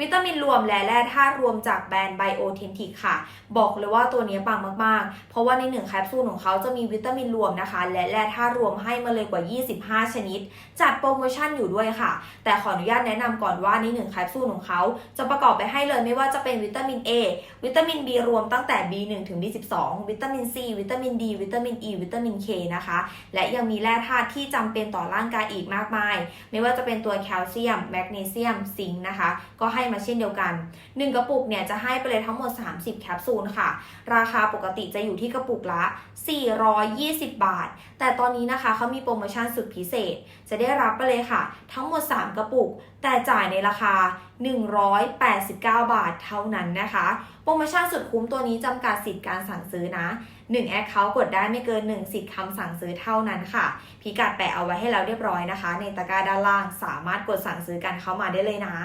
วิตามินรวมและแร่ธาตุรวมจากแบรนด์ไบโอเทนทิกค่ะ บอกเลยว่าตัวนี้ปังมากๆ เพราะว่าในหนึ่งแคปซูลของเขาจะมีวิตามินรวมนะคะ และแร่ธาตุรวมให้มาเลยกว่า 25 ชนิด จัดโปรโมชั่นอยู่ด้วยค่ะ แต่ขออนุญาตแนะนำก่อนว่าในหนึ่งแคปซูลของเขาจะประกอบไปให้เลยไม่ว่าจะเป็นวิตามิน A วิตามิน B รวมตั้งแต่ B1 ถึง B12 วิตามิน C วิตามิน D วิตามิน E วิตามิน K นะคะ และยังมีแร่ธาตุที่จำเป็นต่อร่างกายอีกมากมาย ไม่ว่าจะเป็นตัวแคลเซียม แมกนีเซียม ซิงค์นะคะ ก็ให้มาเช่นเดียวกัน 1 กระปุกเนี่ยจะให้ไปเลยทั้งหมด 30 แคปซูลค่ะ ราคาปกติจะอยู่ที่กระปุกละ 420 บาท แต่ตอนนี้นะคะเขามีโปรโมชั่นสุดพิเศษ จะได้รับไปเลยค่ะ ทั้งหมด 3 กระปุก แต่จ่ายในราคา 189 บาทเท่านั้นนะคะ โปรโมชั่นสุดคุ้มตัวนี้จำกัดสิทธิ์การสั่งซื้อนะ1แอคเคาท์กดได้ไม่เกิน 1 สิทธิ์คำสั่งซื้อเท่านั้นค่ะ พิกัดแปะเอาไว้ให้แล้วเรียบร้อยนะคะ ในตะกร้าด้านล่างสามารถกดสั่งซื้อกันเข้ามาได้เลยนะ